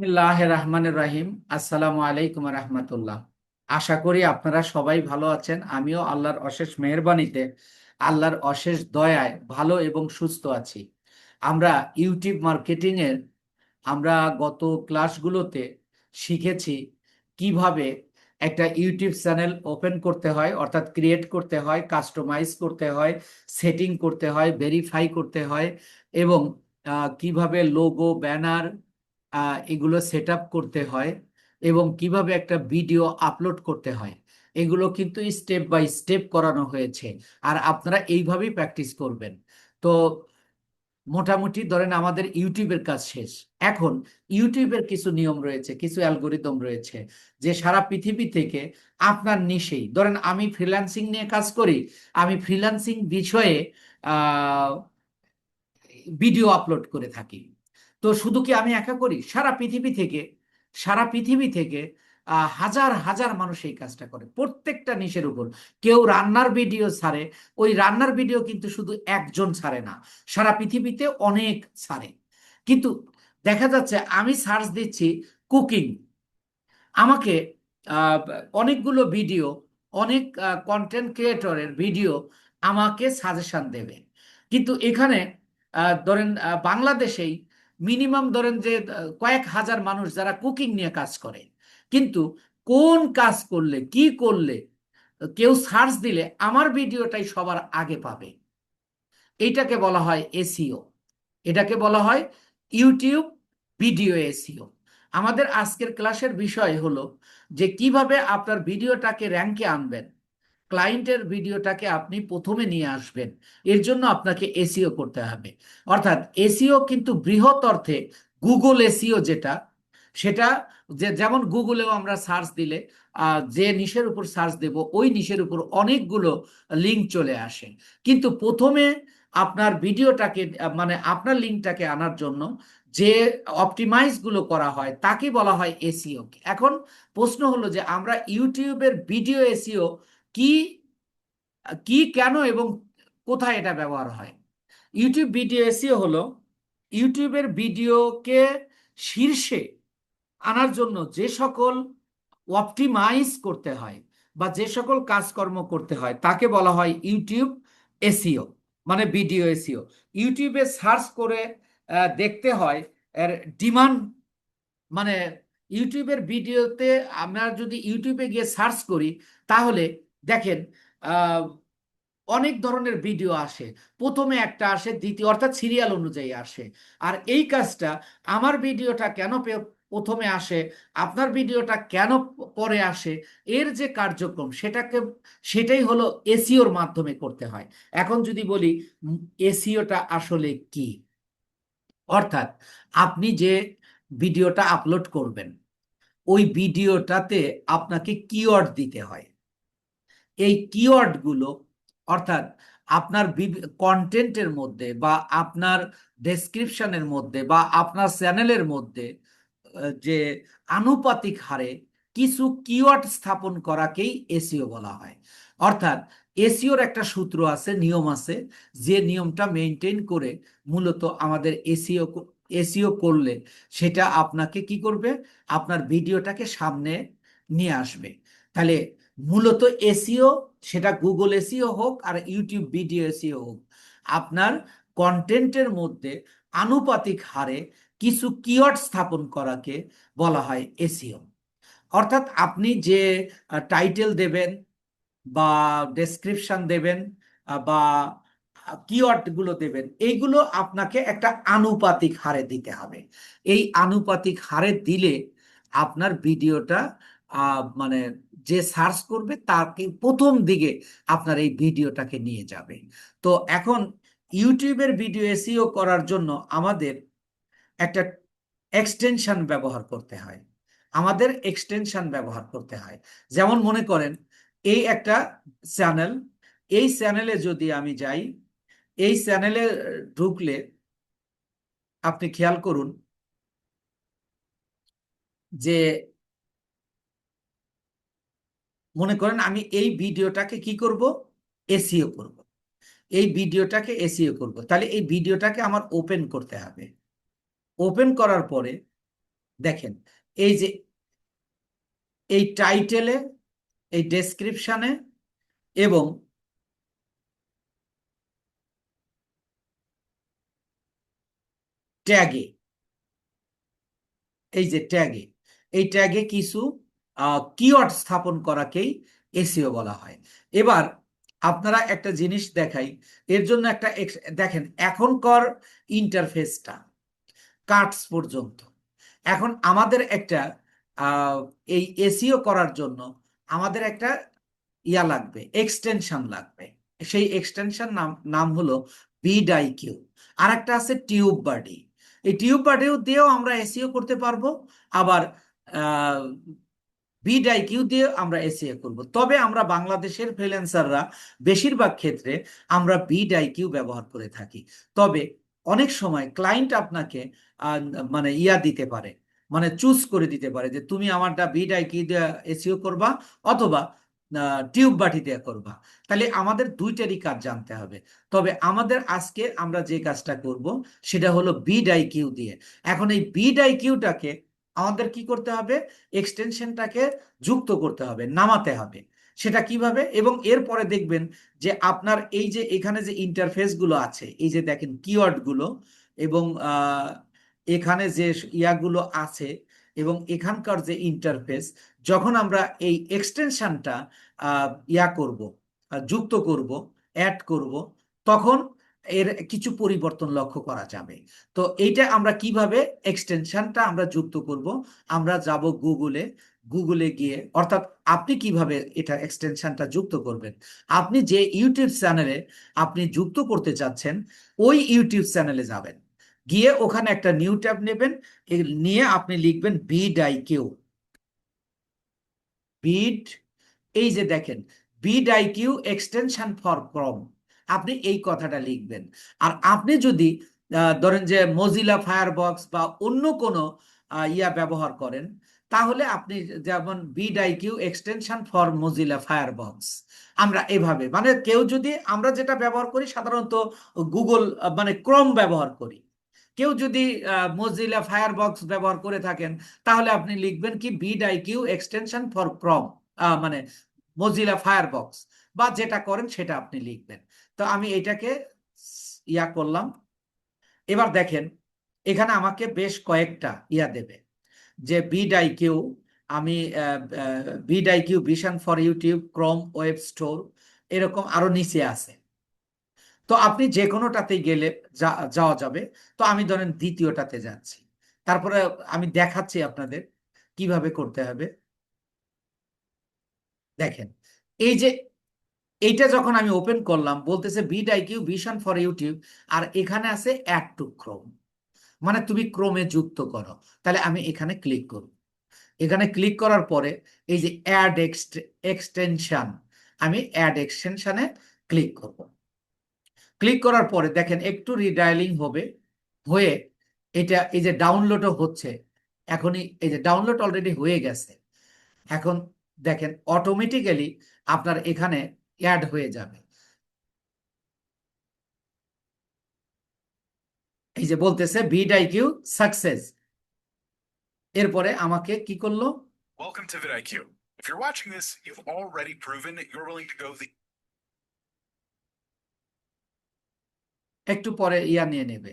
বিসমিল্লাহ রহমান রাহিম। আসসালামু আলাইকুম রহমতুল্লাহ। আশা করি আপনারা সবাই ভালো আছেন। আমিও আল্লাহর অশেষ মেহরবানিতে, আল্লাহর অশেষ দয়ায় ভালো এবং সুস্থ আছি। আমরা ইউটিউব মার্কেটিং এর আমরা গত ক্লাসগুলোতে শিখেছি কীভাবে একটা ইউটিউব চ্যানেল ওপেন করতে হয়, অর্থাৎ ক্রিয়েট করতে হয়, কাস্টমাইজ করতে হয়, সেটিং করতে হয়, ভেরিফাই করতে হয় এবং কীভাবে লোগো, ব্যানার এগুলো সেট করতে হয় এবং কীভাবে একটা ভিডিও আপলোড করতে হয়। এগুলো কিন্তু স্টেপ বাই স্টেপ করানো হয়েছে আর আপনারা এইভাবেই প্র্যাকটিস করবেন। তো মোটামুটি ধরেন আমাদের ইউটিউবের কাজ শেষ। এখন ইউটিউবের কিছু নিয়ম রয়েছে, কিছু অ্যালগোরিদম রয়েছে যে সারা পৃথিবী থেকে আপনার নিশেই, ধরেন আমি ফ্রিল্যান্সিং নিয়ে কাজ করি, আমি ফ্রিল্যান্সিং বিষয়ে ভিডিও আপলোড করে থাকি। তো শুধু কি আমি একা করি? সারা পৃথিবী থেকে, সারা পৃথিবী থেকে হাজার হাজার মানুষ এই কাজটা করে। প্রত্যেকটা নিশের উপর। কেউ রান্নার ভিডিও ছাড়ে, ওই রান্নার ভিডিও কিন্তু শুধু একজন ছাড়ে না, সারা পৃথিবীতে অনেক ছাড়ে। কিন্তু দেখা যাচ্ছে আমি সার্চ দিচ্ছি কুকিং। আমাকে অনেকগুলো ভিডিও, অনেক কন্টেন্ট ক্রিয়েটরের ভিডিও আমাকে সাজেশন দেবে। কিন্তু এখানে ধরেন বাংলাদেশেই মিনিমাম ধরেন যে কয়েক হাজার মানুষ যারা কুকিং নিয়ে কাজ করে, কিন্তু কোন কাজ করলে, কি করলে, কেউ সার্চ দিলে আমার ভিডিওটাই সবার আগে পাবে। এইটাকে বলা হয় এসিও এটাকে বলা হয় ইউটিউব ভিডিও এসিও আমাদের আজকের ক্লাসের বিষয় হলো যে কীভাবে আপনার ভিডিওটাকে র্যাঙ্কে আনবেন। ক্লায়েন্টের ভিডিওটাকে আপনি প্রথমে নিয়ে আসবেন। এর জন্য আপনাকে এসিও করতে হবে। অর্থাৎ এসিও কিন্তু বৃহৎ অর্থে গুগল এসিও যেটা, সেটা যে যেমন গুগলেও আমরা সার্চ দিলে যে নিশের উপর সার্চ দেব, ওই নিশের উপর অনেকগুলো লিঙ্ক চলে আসে। কিন্তু প্রথমে আপনার ভিডিওটাকে মানে আপনার লিঙ্কটাকে আনার জন্য যে অপটিমাইজগুলো করা হয়, তাকে বলা হয় এসিও। এখন প্রশ্ন হলো যে আমরা ইউটিউবের ভিডিও এসিও কি কি, কেন এবং কোথায় এটা ব্যবহার হয়? ইউটিউব ভিডিও এসিও হলো ইউটিউবের ভিডিওকে শীর্ষে আনার জন্য যে সকল অপটিমাইজ করতে হয় বা যে সকল কাজকর্ম করতে হয়, তাকে বলা হয় ইউটিউব এসিও মানে ভিডিও এসিও ইউটিউবে সার্চ করে দেখতে হয়, এর ডিমান্ড মানে ইউটিউবের ভিডিওতে আমরা যদি ইউটিউবে গিয়ে সার্চ করি, তাহলে দেখেন অনেক ধরনের ভিডিও আসে। প্রথমে একটা আসে, দ্বিতীয়, অর্থাৎ সিরিয়াল অনুযায়ী আসে। আর এই কাজটা আমার ভিডিওটা কেন প্রথমে আসে, আপনার ভিডিওটা কেন পরে আসে, এর যে কার্যক্রম, সেটাকে, সেটাই হলো এসিওর মাধ্যমে করতে হয়। এখন যদি বলি এসিওটা আসলে কি? অর্থাৎ আপনি যে ভিডিওটা আপলোড করবেন, ওই ভিডিওটাতে আপনাকে কিওয়ার্ড দিতে হয়। এই কিওয়ার্ডগুলো অর্থাৎ আপনার কন্টেন্টের মধ্যে বা আপনার ডেসক্রিপশনের মধ্যে বা আপনার চ্যানেলের মধ্যে যে আনুপাতিক হারে কিছু কিওয়ার্ড স্থাপন করাকেই এসিও বলা হয়। অর্থাৎ এসিওর একটা সূত্র আছে, নিয়ম আছে, যে নিয়মটা মেনটেন করে মূলত আমাদের এসিও এসিও করলে সেটা আপনাকে কি করবে? আপনার ভিডিওটাকে সামনে নিয়ে আসবে। তাহলে মূলত এসিও, সেটা গুগল এসিও হোক আর ইউটিউব ভিডিও এসিও হোক, আপনার কন্টেন্টের মধ্যে আনুপাতিক হারে কিছু কিওয়ার্ড স্থাপন করাকে বলা হয় এসিও। অর্থাৎ আপনি যে টাইটেল দেবেন বা ডেসক্রিপশন দেবেন বা কিওয়ার্ডগুলো দেবেন, এইগুলো আপনাকে একটা আনুপাতিক হারে দিতে হবে। এই আনুপাতিক হারে দিলে আপনার ভিডিওটা মানে যে সার্চ করবে তাকে প্রথম দিকে আপনার এই ভিডিওটাকে নিয়ে যাবে। তো এখন ইউটিউবের ভিডিও এসিও করার জন্য আমাদের একটা এক্সটেনশন ব্যবহার করতে হয়। আমাদের এক্সটেনশন ব্যবহার করতে হয়। যেমন মনে করেন, এই একটা চ্যানেল এই চ্যানেলে যদি আমি যাই, এই চ্যানেলে ঢুকলে আপনি খেয়াল করুন যে মনে করেন আমি এই ভিডিওটাকে কি করব? এসিও করব। এই ভিডিওটাকে এসিও করব। তাহলে এই ভিডিওটাকে আমার ওপেন করতে হবে। ওপেন করার পরে দেখেন, এই যে এই টাইটেলে এই ডেসক্রিপশনে এবং ট্যাগে এই যে ট্যাগে এই ট্যাগে কিছু কিওয়ার্ড স্থাপন করাকেই এসিও বলা হয়। এবার আপনারা একটা জিনিস দেখাই। এর জন্য একটা দেখেন, এখনকার ইন্টারফেসটা কাটস পর্যন্ত, এখন আমাদের একটা এই এসিও করার জন্য আমাদের একটা ইয়া লাগবে এক্সটেনশন লাগবে। সেই এক্সটেনশন নাম নাম হলো বিডাই কিউ আর একটা আছে টিউব বাডি এই টিউব বাডিও দিয়েও আমরা এসিও করতে পারব। আবার বিডাই কিউ দিয়ে আমরা এসিএ করব। তবে আমরা বাংলাদেশের ফ্রিল্যান্সাররা বেশিরভাগ ক্ষেত্রে আমরা বিডাই কিউ ব্যবহার করে থাকি। তবে অনেক সময় ক্লায়েন্ট আপনাকে মানে ইয়া দিতে পারে মানে চুজ করে দিতে পারে যে তুমি আমারটা বিডাই কিউ দিয়ে এসিও করবা অথবা টিউব বাটি দিয়ে করবা। তাহলে আমাদের দুইটারই কাজ জানতে হবে। তবে আমাদের আজকে আমরা যে কাজটা করব সেটা হলো বিডাই কিউ দিয়ে। এখন এই বিডাই কিউটাকে আমাদের কি করতে হবে? এক্সটেনশনটাকে যুক্ত করতে হবে, নামাতে হবে। সেটা কীভাবে? এবং এরপরে দেখবেন যে আপনার এই যে এখানে যে ইন্টারফেসগুলো আছে, এই যে দেখেন কিওয়ার্ডগুলো এবং এখানে যে ইয়াগুলো আছে এবং এখানকার যে ইন্টারফেস যখন আমরা এই এক্সটেনশনটা ইয়া করব, যুক্ত করব অ্যাড করব, তখন এর কিছু পরিবর্তন লক্ষ্য করা যাবে। তো এইটা আমরা কীভাবে এক্সটেনশনটা আমরা যুক্ত করব? আমরা যাব গুগলে গুগলে গিয়ে, অর্থাৎ আপনি কীভাবে এটা এক্সটেনশনটা যুক্ত করবেন? আপনি যে ইউটিউব চ্যানেলে আপনি যুক্ত করতে চাচ্ছেন, ওই ইউটিউব চ্যানেলে যাবেন। গিয়ে ওখানে একটা নিউ ট্যাব নেবেন নিয়ে আপনি লিখবেন বিড আই কিউ বিড এই যে দেখেন vidIQ extension for Chrome আপনি এই কথাটা লিখবেন। আর আপনি যদি ধরেন যে মজিলা ফায়ারবক্স বা অন্য কোনো ইয়া ব্যবহার করেন, তাহলে আপনি যেমন vidIQ extension for Mozilla Firefox আমরা এভাবে মানে কেউ যদি, আমরা যেটা ব্যবহার করি সাধারণত গুগল মানে ক্রোম ব্যবহার করি। কেউ যদি মজিলা ফায়ারবক্স ব্যবহার করে থাকেন, তাহলে আপনি লিখবেন কি vidIQ extension for Chrome মানে মজিলা ফায়ারবক্স বা যেটা করেন সেটা আপনি লিখবেন। তো আমি এটাকে ইয়া করলাম। এবার দেখেন, এখানে আমাকে বেশ কয়েকটা ইয়া দেবে। যে বিড আই কিউ আমি vidIQ vision for YouTube Chrome web store এরকম আরও নিচে আছে। তো আপনি যে কোনোটাতেই গেলে যাওয়া যাবে। তো আমি ধরেন দ্বিতীয়টাতে যাচ্ছি। তারপরে আমি দেখাচ্ছি আপনাদের কীভাবে করতে হবে। দেখেন, এই যে এইটা যখন আমি ওপেন করলাম, বলতেছে vidIQ vision for YouTube আর এখানে আছে অ্যাড টু ক্রোম মানে তুমি ক্রোমে যুক্ত করো। তাহলে আমি এখানে ক্লিক করব। এখানে ক্লিক করার পরে এই যে অ্যাড এক্সটেনশন আমি অ্যাড এক্সটেনশনে ক্লিক করব। ক্লিক করার পরে দেখেন একটু রিডায়ালিং হবে, হয়ে এটা এই যে ডাউনলোডও হচ্ছে। এখনই এই যে ডাউনলোড অলরেডি হয়ে গেছে। এখন দেখেন অটোমেটিক্যালি আপনার এখানে অ্যাড হয়ে যাবে। এই যে বলতেছে ভিড আই কিউ সাকসেস এরপরে আমাকে কি করল? Welcome to vidIQ if you are watching this you একটু পরে ইয়া নিয়ে নেবে।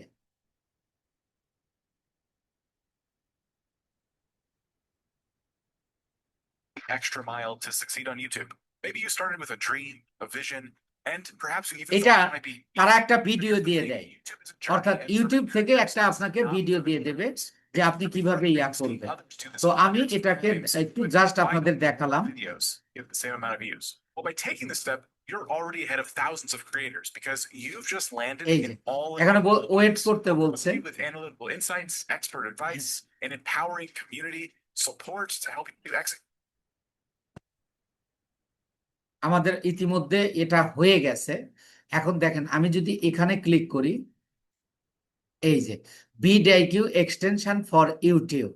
extra mile to succeed on YouTube. Maybe you started with a dream, a vision, and perhaps you even এটা thought it might be তারা easy. একটা But video here's the দিয়ে thing, দেয় YouTube is a journey, অর্থাৎ and for YouTube many থেকে creators, একটা it's আপনাকে not video দিয়ে everything দেবে is. যে আপনি কিভাবে ইয়া Things lead করবেন others to the তো same আমি purpose for এটাকে things, একটু but জাস্ট why আপনাদের don't দেখালাম videos get the same amount of views? Well, by taking this step, you're already ahead of thousands of creators because you've just landed এই যে in all এখানে available wait ways. করতে A বলছে few with analytical insights, expert advice, and empowering community support to help you execute. আমাদের ইতিমধ্যে এটা হয়ে গেছে। এখন দেখেন, আমি যদি এখানে ক্লিক করি, এই যে বিডাইকিউ এক্সটেনশন ফর ইউটিউব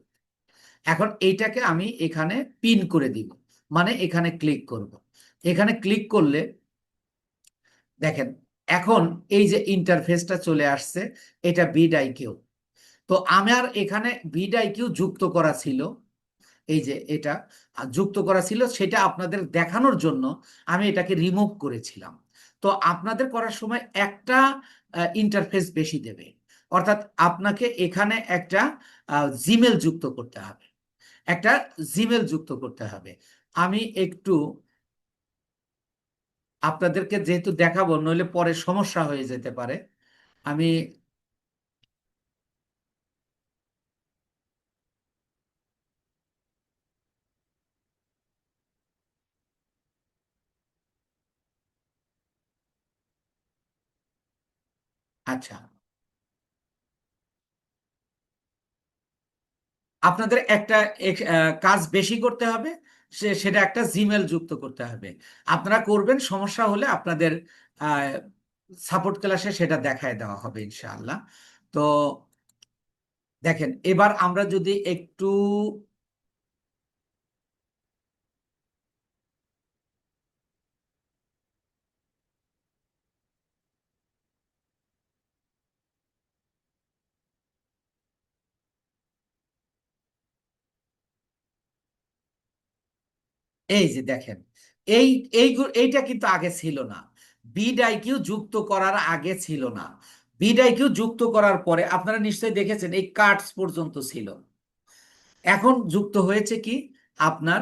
এখন এইটাকে আমি এখানে পিন করে দিব মানে এখানে ক্লিক করব। এখানে ক্লিক করলে, দেখেন, এখন এই যে ইন্টারফেসটা চলে আসছে, এটা বিডাইকিউ তো আমার এখানে বিডাইকিউ যুক্ত করা ছিল এই যে এটা যুক্ত করা ছিল, সেটা আপনাদের দেখানোর জন্য আমি এটাকে রিমুভ করেছিলাম। তো আপনাদের করার সময় একটা ইন্টারফেস বেশি দেবে। অর্থাৎ আপনাকে এখানে একটা জিমেল যুক্ত করতে হবে। একটা জিমেল যুক্ত করতে হবে। আমি একটু আপনাদেরকে যেহেতু দেখাবো, নইলে পরে সমস্যা হয়ে যেতে পারে। আমি আচ্ছা। আপনাদের একটা কাজ বেশি করতে হবে সেটা একটা জিমেল যুক্ত করতে হবে। আপনারা করবেন, সমস্যা হলে আপনাদের সাপোর্ট ক্লাসে সেটা দেখায় দেওয়া হবে ইনশাআল্লাহ। তো দেখেন, এবার আমরা যদি একটু এই যে দেখেন, এই এই এইটা কিন্তু আগে ছিল না। বিডাইকিউ যুক্ত করার আগে ছিল না। বিডাইকিউ যুক্ত করার পরে আপনারা নিশ্চয়ই দেখেছেন এই কার্ডস পর্যন্ত ছিল। এখন যুক্ত হয়েছে কি? আপনার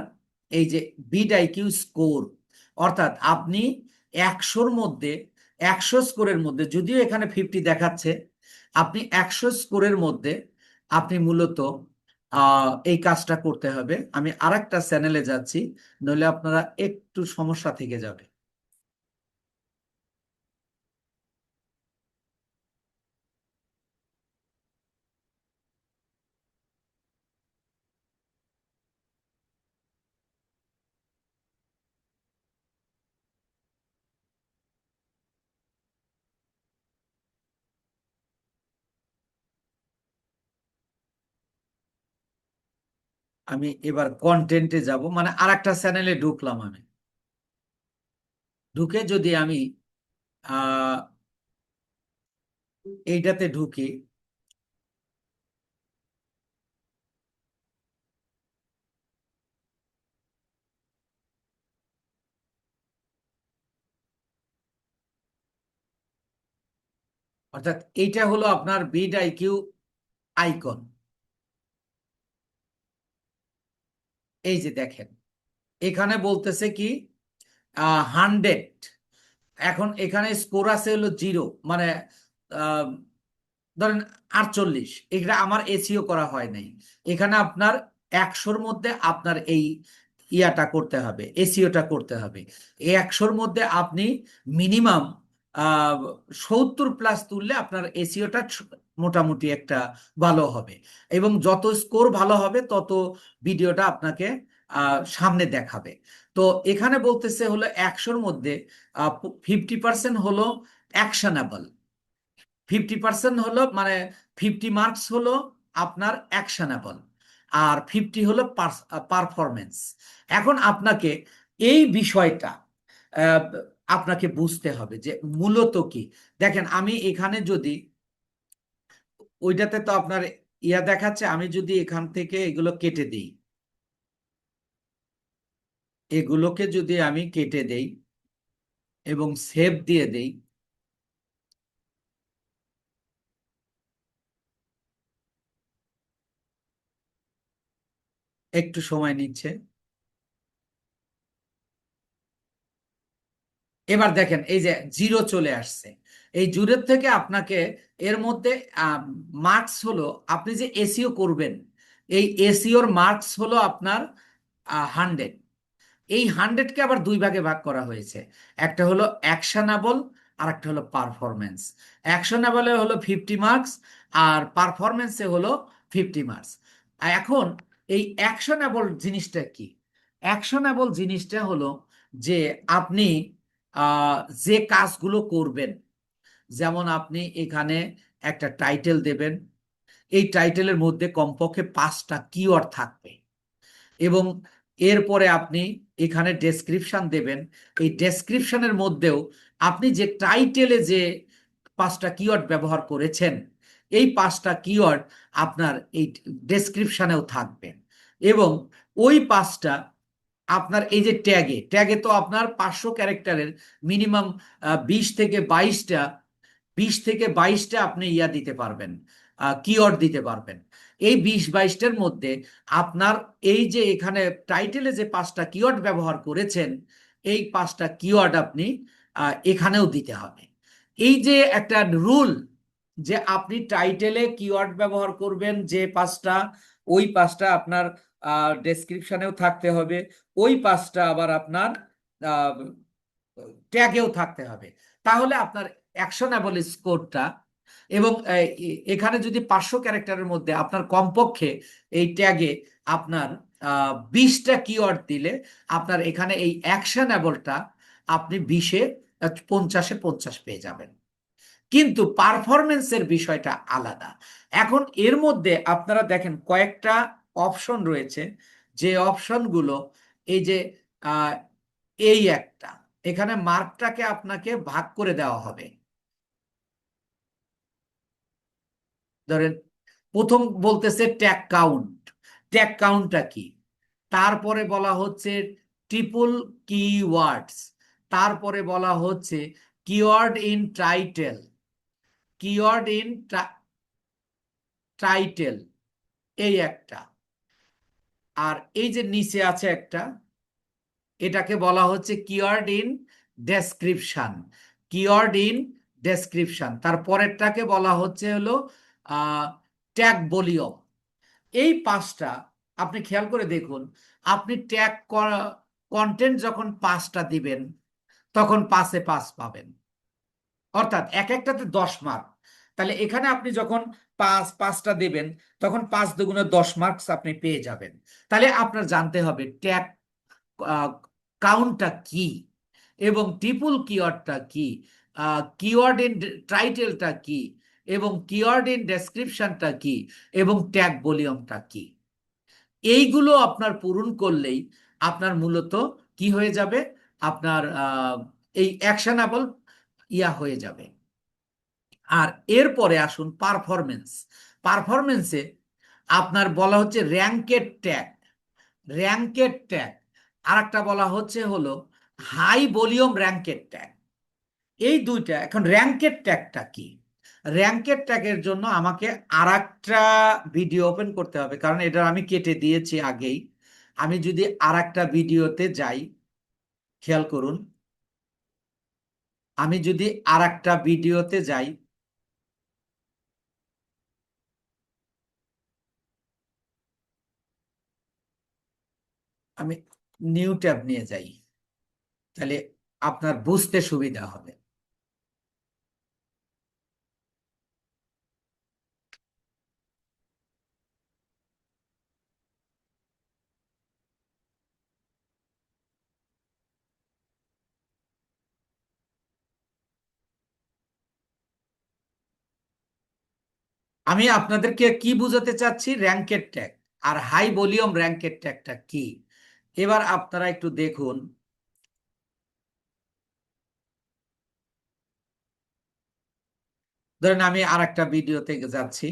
এই যে বিডাইকিউ স্কোর অর্থাৎ আপনি একশোর মধ্যে, একশো স্কোরের মধ্যে, যদিও এখানে ফিফটি দেখাচ্ছে, আপনি একশো স্কোরের মধ্যে আপনি মূলত এই কাজটা করতে হবে। আমি আরেকটা চ্যানেলে যাচ্ছি। নইলে আপনারা একটু সমস্যা থেকে যাবে। আমি এবার কন্টেন্টে যাব। মানে আর একটা চ্যানেলে ঢুকলাম আমি। ঢুকে যদি আমি এইটাতে ঢুকি, অর্থাৎ এইটা হলো আপনার বিড আইকিউ আইকন এই যে দেখেন, এখানে বলতেছে কি হান্ড্রেড। এখন এখানে স্কোর আছে হলো জিরো মানে ধরেন আটচল্লিশ। এটা আমার এসিও করা হয় নাই। এখানে আপনার একশোর মধ্যে আপনার এই ইয়াটা করতে হবে, এসিওটা করতে হবে। এই একশোর মধ্যে আপনি মিনিমাম সত্তর প্লাস তুললে আপনার এসিওটা মোটামুটি একটা ভালো হবে। এবং যত স্কোর ভালো হবে, তত ভিডিওটা আপনাকে সামনে দেখাবে। তো এখানে বলতেছে হলো একশোর মধ্যে ফিফটি পার্সেন্ট হলো অ্যাকশনেবল ফিফটি পার্সেন্ট হলো মানে ফিফটি মার্কস হলো আপনার অ্যাকশনেবল আর ফিফটি হলো পারফরমেন্স এখন আপনাকে এই বিষয়টা আপনাকে বুঝতে হবে যে মূলত কি। দেখেন আমি এখানে যদি ওইটাতে তো আপনার ইয়া দেখাচ্ছে, আমি যদি এখান থেকে এগুলো কেটে দিই। এগুলোকে যদি আমি কেটে দেই এবং সেভ দিয়ে দেই, একটু সময় নিচ্ছে। এবার দেখেন, এই যে জিরো চলে আসছে। এই জিরোর থেকে আপনাকে এর মধ্যে মার্কস হলো আপনি যে এসিও করবেন, এই এসিওর মার্কস হলো আপনার হান্ড্রেড এই হান্ড্রেডকে আবার দুই ভাগে ভাগ করা হয়েছে। একটা হলো অ্যাকশনাবল আর একটা হলো পারফরমেন্স অ্যাকশনাবলে হলো ফিফটি মার্কস আর পারফরমেন্সে হলো ফিফটি মার্কস এখন এই অ্যাকশনেবল জিনিসটা কি? অ্যাকশনেবল জিনিসটা হলো যে আপনি যে কাজগুলো করবেন যেমন আপনি এখানে একটা টাইটেল দেবেন, এই টাইটেলের মধ্যে কমপক্ষে পাঁচটা কিওয়ার্ড থাকবে। এবং এরপরে আপনি এখানে ডেসক্রিপশন দেবেন, এই ডেসক্রিপশানের মধ্যেও আপনি যে টাইটেলে যে পাঁচটা কিওয়ার্ড ব্যবহার করেছেন, এই পাঁচটা কিওয়ার্ড আপনার এই ডেসক্রিপশানেও থাকবে। এবং ওই পাঁচটা আপনার এই যে ট্যাগে ট্যাগে তো আপনার পাঁচশো ক্যারেক্টারের মিনিমাম বিশ থেকে বাইশটা বিশ থেকে বাইশটা আপনি ইয়া দিতে পারবেন কিওয়ার্ড দিতে পারবেন। এই বিশ বাইশটার মধ্যে আপনার এই যে এখানে টাইটেলে যে পাঁচটা কিওয়ার্ড ব্যবহার করেছেন, এই পাঁচটা কিওয়ার্ড আপনি এখানেও দিতে হবে। এই যে একটা রুল যে আপনি টাইটেলে কিওয়ার্ড ব্যবহার করবেন যে পাঁচটা, ওই পাঁচটা আপনার ডেসক্রিপশনেও থাকতে হবে, ওই পাঁচটা আবার আপনার ট্যাগেও থাকতে হবে। তাহলে আপনার অ্যাকশনেবল স্কোরটা এবং এখানে যদি পাঁচশো ক্যারেক্টারের মধ্যে আপনার কমপক্ষে এই ট্যাগে আপনার বিশটা কিওয়ার্ড দিলে আপনার এখানে এই অ্যাকশন অ্যাকশনেবলটা আপনি বিশে পঞ্চাশে পঞ্চাশ পেয়ে যাবেন। কিন্তু পারফরমেন্সের বিষয়টা আলাদা। এখন এর মধ্যে আপনারা দেখেন কয়েকটা অপশন রয়েছে। যে অপশনগুলো এই যে এই একটা, এখানে মার্কটাকে আপনাকে ভাগ করে দেওয়া হবে। ধরেন, প্রথম বলতেছে ট্যাগ কাউন্ট। ট্যাগ কাউন্টটা কি? তারপরে বলা হচ্ছে ট্রিপল কিওয়ার্ডস তারপরে বলা হচ্ছে keyword in title keyword in title এই একটা। আর এই যে নিচে আছে একটা, এটাকে বলা হচ্ছে keyword in description keyword in description তারপরেরটাকে বলা হচ্ছে হলো ট্যাগ ভলিউম এই পাঁচটা আপনি খেয়াল করে দেখুন, আপনি ট্যাগ কন্টেন্ট যখন পাঁচটা দিবেন, তখন পাঁচে পাঁচ পাবেন। অর্থাৎ এক একটাতে দশ মার্ক তাহলে এখানে আপনি যখন পাঁচ পাঁচটা দেবেন, তখন পাঁচ দুগুণে দশ মার্কস আপনি পেয়ে যাবেন। তাহলে আপনার জানতে হবে ট্যাগ কাউন্টটা কি এবং ট্রিপল কিওয়ার্ডটা কি কিওয়ার্ড ইন টাইটেলটা কি এবং কিওয়ার্ড ইন ডেসক্রিপশনটা কি এবং ট্যাগ ভলিউমটা কি? এইগুলো আপনার পূরণ করলেই আপনার মূলত কি হয়ে যাবে? আপনার এই অ্যাকশনাবল ইয়া হয়ে যাবে। আর এরপরে আসুন পারফরমেন্স পারফরমেন্সে আপনার বলা হচ্ছে র্যাঙ্কেড ট্যাগ র্যাঙ্কেড ট্যাগ আর একটা বলা হচ্ছে হলো হাই ভলিউম র্যাঙ্কেড ট্যাগ এই দুইটা, এখন র্যাঙ্কেড ট্যাগটা কি? র্যাঙ্কেড ট্যাগের জন্য আমাকে আর একটা ভিডিও ওপেন করতে হবে, কারণ এটা আমি কেটে দিয়েছি আগেই। আমি যদি আর একটা ভিডিওতে যাই, খেয়াল করুন। আমি যদি আর একটা ভিডিওতে যাই, আমি নিউ ট্যাব নিয়ে যাই, তাহলে আপনার বুঝতে সুবিধা হবে। আমি আপনাদেরকে কি বুঝাতে চাচ্ছি? র্যাঙ্কেড ট্যাগ আর হাই ভলিউম র্যাঙ্কেড ট্যাগটা কি? এবার আপনারা একটু দেখুন। ধরেন আমি আর একটা ভিডিওতে যাচ্ছি।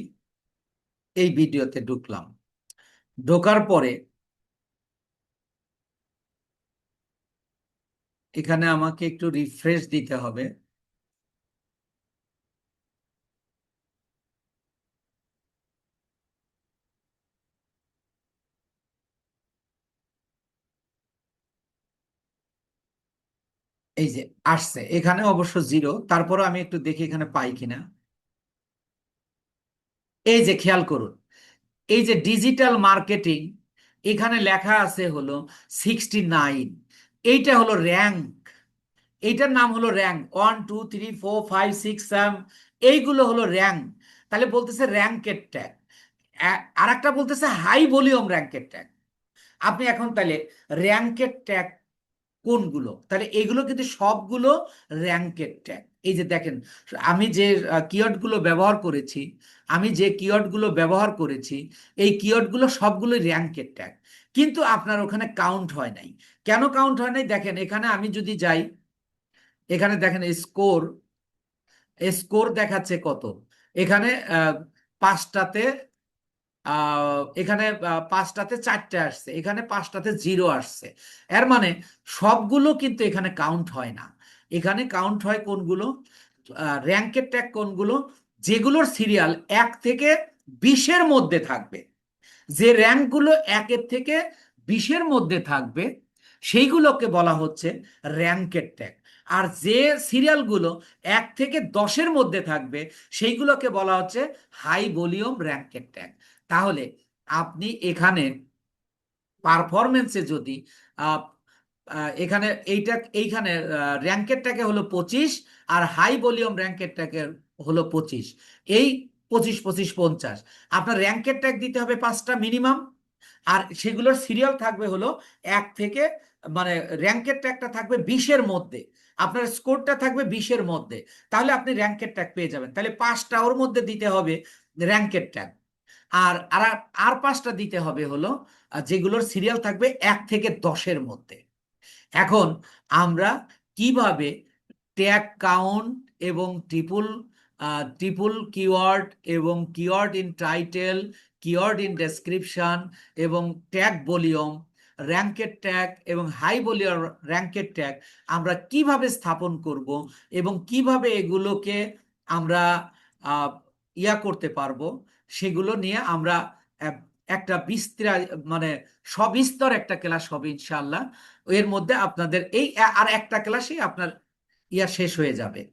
এই ভিডিওতে ঢুকলাম। ঢোকার পরে এখানে আমাকে একটু রিফ্রেশ দিতে হবে। এই যে আসছে, এখানে অবশ্য জিরো তারপরও আমি একটু দেখি এখানে পাই কিনা। এই যে খেয়াল করুন, এই যে ডিজিটাল মার্কেটিং এখানে লেখা আছে হলো সিক্সটি নাইন এইটা হলো র্যাঙ্ক এইটার নাম হলো rank one two three four five six seven এইগুলো হলো র্যাঙ্ক তাহলে বলতেছে র্যাঙ্কের ট্যাগ আর একটা বলতেছে হাই ভলিউম র্যাঙ্কের ট্যাগ আপনি এখন তাহলে র্যাঙ্কের ট্যাগ কোনগুলো? তাহলে এগুলো কিন্তু সবগুলো র্যাঙ্কের ট্যাগ। এই যে দেখেন, আমি যে কিওয়ার্ডগুলো ব্যবহার করেছি, আমি যে কিওয়ার্ডগুলো ব্যবহার করেছি, এই কিওয়ার্ডগুলো সবগুলো র্যাঙ্কের ট্যাগ। কিন্তু আপনার ওখানে কাউন্ট হয় নাই। কেন কাউন্ট হয় নাই? দেখেন, এখানে আমি যদি যাই, এখানে দেখেন স্কোর স্কোর দেখাচ্ছে কত? এখানে পাঁচটাতে এখানে পাঁচটাতে চারটে আসছে, এখানে পাঁচটাতে জিরো আসছে। এর মানে সবগুলো কিন্তু এখানে কাউন্ট হয় না। এখানে কাউন্ট হয় কোনগুলো? র্যাঙ্কের ট্যাগ কোনগুলো? যেগুলোর সিরিয়াল এক থেকে বিশের মধ্যে থাকবে। যে র্যাঙ্কগুলো একের থেকে বিশের মধ্যে থাকবে, সেইগুলোকে বলা হচ্ছে র্যাঙ্কের ট্যাগ আর যে সিরিয়ালগুলো এক থেকে দশের মধ্যে থাকবে, সেইগুলোকে বলা হচ্ছে হাই ভলিউম র্যাঙ্কের ট্যাগ তাহলে আপনি এখানে পারফরমেন্সে যদি এখানে এইটা, এইখানে র্যাঙ্কের ট্যাগে হলো পঁচিশ আর হাই ভলিউম র্যাঙ্কের ট্যাগে হলো পঁচিশ। এই পঁচিশ পঁচিশ, পঞ্চাশ। আপনার র্যাঙ্কের ট্যাগ দিতে হবে পাঁচটা মিনিমাম আর সেগুলোর সিরিয়াল থাকবে হলো এক থেকে মানে র্যাঙ্কের ট্যাগটা থাকবে বিশের মধ্যে। আপনার স্কোরটা থাকবে বিশের মধ্যে। তাহলে আপনি র্যাঙ্কের ট্যাগ পেয়ে যাবেন। তাহলে পাঁচটা ওর মধ্যে দিতে হবে র্যাঙ্কের ট্যাগ আর আর পাঁচটা দিতে হবে হলো যেগুলোর সিরিয়াল থাকবে এক থেকে দশের মধ্যে। এখন আমরা কীভাবে ট্যাগ কাউন্ট এবং ট্রিপল ট্রিপল কিওয়ার্ড এবং keyword in title keyword in description এবং ট্যাগ ভলিউম র্যাঙ্কের ট্যাগ এবং হাই ভলিউম র্যাঙ্কের ট্যাগ আমরা কীভাবে স্থাপন করব এবং কীভাবে এগুলোকে আমরা ইয়া করতে পারব সেগুলো নিয়ে আমরা একটা বিস্তার মানে সবিস্তর একটা ক্লাস হবে ইনশাআল্লাহ। এর মধ্যে আপনাদের এই, আর একটা ক্লাসে আপনার ইয়া শেষ হয়ে যাবে।